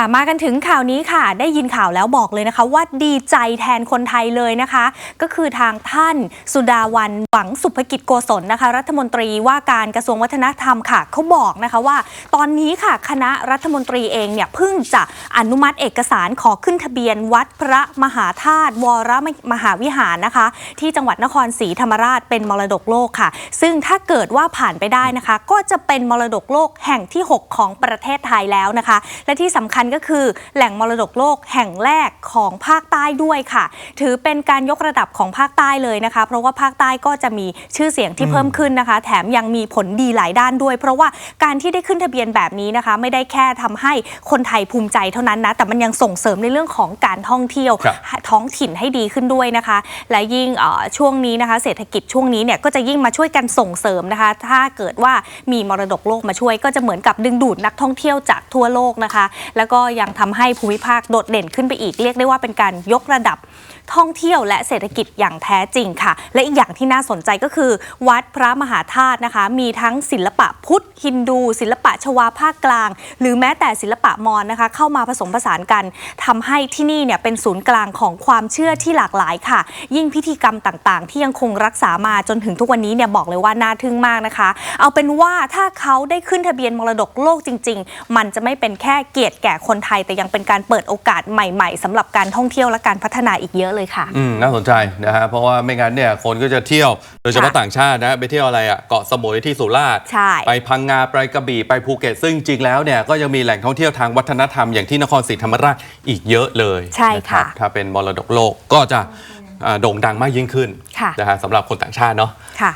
มากันถึงข่าวนี้ค่ะ ได้ยินข่าวแล้วบอกเลยนะคะ ว่าดีใจแทนคนไทยเลยนะคะ ก็คือทางท่านสุดาวันหวังสุภกิจโกศลนะคะ รัฐมนตรีว่าการกระทรวงวัฒนธรรมค่ะเขาบอกนะคะว่า ตอนนี้ค่ะคณะรัฐมนตรีเองเนี่ยเพิ่งจะอนุมัติเอกสารขอขึ้นทะเบียนวัดพระมหาธาตุวรมหาวิหารนะคะ ที่จังหวัดนครศรีธรรมราชเป็นมรดกโลกค่ะ ซึ่งถ้าเกิดว่าผ่านไปได้นะคะ ก็จะเป็นมรดกโลกแห่งที่ 6 ของประเทศไทยแล้วนะคะ และที่สำคัญก็คือ แหล่งมรดกโลกแห่งแรกของภาคใต้ด้วยค่ะ ถือเป็นการยกระดับของภาคใต้เลยนะคะ เพราะว่าภาคใต้ก็จะมีชื่อเสียงที่เพิ่มขึ้นนะคะ แถมยังมีผลดีหลายด้านด้วย เพราะว่าการที่ได้ขึ้นทะเบียนแบบนี้นะคะ ไม่ได้แค่ทำให้คนไทยภูมิใจเท่านั้นนะแต่มันยังส่งเสริมในเรื่องของการท่องเที่ยวครับท้องถิ่นให้ดีขึ้นด้วยนะคะ และยิ่งเอ่อช่วงนี้นะคะ เศรษฐกิจช่วงนี้เนี่ยก็จะยิ่งมาช่วยกันส่งเสริมนะคะ ถ้าเกิดว่ามีมรดกโลกมาช่วย ก็จะเหมือนกับดึงดูดนักท่องเที่ยวจากทั่วโลกนะคะ แล้วก็็ยังทำให้ภูมิภาคโดดเด่นขึ้นไปอีก เรียกได้ว่าเป็นการยกระดับท่องเที่ยวและเศรษฐกิจอย่างแท้จริงค่ะ และอีกอย่างที่น่าสนใจก็คือ วัดพระมหาธาตุนะคะ มีทั้งศิลปะพุทธ ฮินดู ศิลปะชวาภาคกลาง หรือแม้แต่ศิลปะมอญนะคะ เข้ามาผสมผสานกันทำให้ที่นี่เนี่ยเป็นศูนย์กลางของความเชื่อที่หลากหลายค่ะ ยิ่งพิธีกรรมต่างๆ ที่ยังคงรักษามาจนถึงทุกวันนี้เนี่ยบอกเลยว่าน่าทึ่งมากนะคะ เอาเป็นว่าถ้าเขาได้ขึ้นทะเบียนมรดกโลกจริง ๆ มันจะไม่เป็นแค่เกียรติแก่คนไทย แต่ยังเป็นการเปิดโอกาสใหม่ๆสำหรับการท่องเที่ยวและการพัฒนาอีกเยอะเลยค่ะอืมน่าสนใจนะฮะเพราะว่าไม่งั้นเนี่ยคนก็จะเที่ยวโดยเฉพาะค่ะต่างชาตินะไปเที่ยวอะไรอะเกาะสมุยที่สุราษฎร์ใช่ไปพังงาไปกระบี่ไปภูเก็ตซึ่งจริงแล้วเนี่ยก็ยังมีแหล่งท่องเที่ยวทางวัฒนธรรมอย่างที่นครศรีธรรมราชอีกเยอะเลยใช่ค่ะนรับถ้าเป็นมรดกโลกก็จะอ่าโด่งดังมากยิ่งขึ้นค่ะนะฮะสำหรับคนต่างชาติเนาะค่ะ